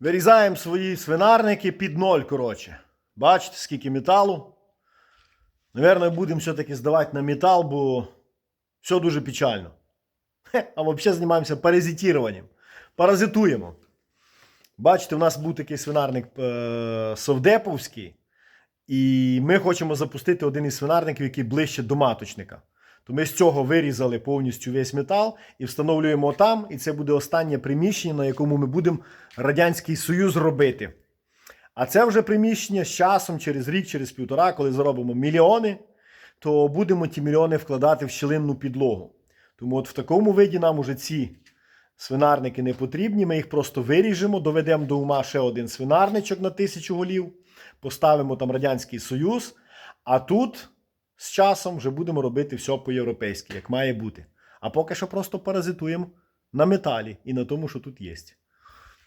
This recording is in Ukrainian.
Вирізаємо свої свинарники під ноль, коротше. Бачите, скільки металу. Наверное, будемо все-таки здавати на метал, бо все дуже печально. Хе, а взагалі займаємося паразитуванням. Паразитуємо. Бачите, у нас був такий свинарник е- совдеповський, і ми хочемо запустити один із свинарників, який ближче до маточника. То ми з цього вирізали повністю весь метал і встановлюємо там, і це буде останнє приміщення, на якому ми будемо Радянський Союз робити. А це вже приміщення з часом, через рік, через півтора, коли заробимо мільйони, то будемо ті мільйони вкладати в щілинну підлогу. Тому от в такому виді нам уже ці свинарники не потрібні. Ми їх просто виріжемо, доведемо до ума ще один свинарничок на тисячу голів, поставимо там Радянський Союз, а тут з часом вже будемо робити все по-європейськи, як має бути. А поки що просто паразитуємо на металі і на тому, що тут є.